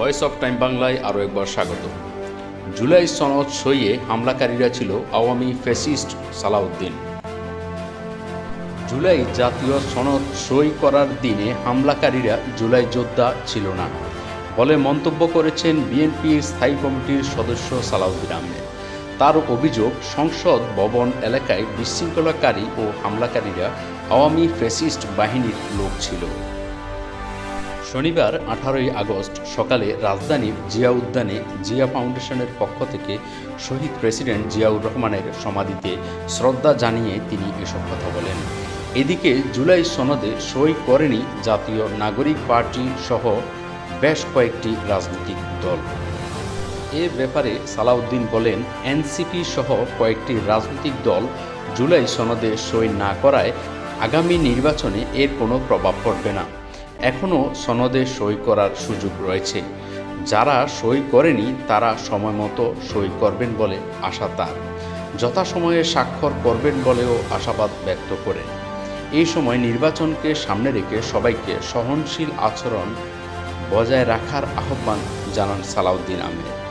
Voice of time বাংলায় আরও একবার স্বাগত। জুলাই সনদ সইয়ে হামলাকারীরা ছিল আওয়ামী ফ্যাসিস্ট সালাউদ্দিন। জুলাই জাতীয় সনদ সই করার দিনে হামলাকারীরা জুলাই যোদ্ধা ছিল না, বলে মন্তব্য করেছেন বিএনপির স্থায়ী কমিটির সদস্য সালাউদ্দিন আহমেদ। তার অভিযোগ, সংসদ ভবন এলাকায় বিশৃঙ্খলাকারী ও হামলাকারীরা আওয়ামী ফ্যাসিস্ট বাহিনীর লোক ছিল। শনিবার আঠারোই আগস্ট সকালে রাজধানীর জিয়া উদ্যানে জিয়া ফাউন্ডেশনের পক্ষ থেকে শহীদ প্রেসিডেন্ট জিয়াউর রহমানের সমাধিতে শ্রদ্ধা জানিয়ে তিনি এসব কথা বলেন। এদিকে জুলাই সনদে সই করেনি জাতীয় নাগরিক পার্টি সহ বেশ কয়েকটি রাজনৈতিক দল। এ ব্যাপারে সালাউদ্দিন বলেন, এনসিপি সহ কয়েকটি রাজনৈতিক দল জুলাই সনদে সই না করায় আগামী নির্বাচনে এর কোনো প্রভাব পড়বে না। এখনও সনদে সই করার সুযোগ রয়েছে। যারা সই করেনি, তারা সময় মতো সই করবেন বলে আশা তার। যথাসময়ে স্বাক্ষর করবেন বলেও আশাবাদ ব্যক্ত করেন এই সময় নির্বাচনকে সামনে রেখে সবাইকে সহনশীল আচরণ বজায় রাখার আহ্বান জানান সালাউদ্দিন আহমেদ।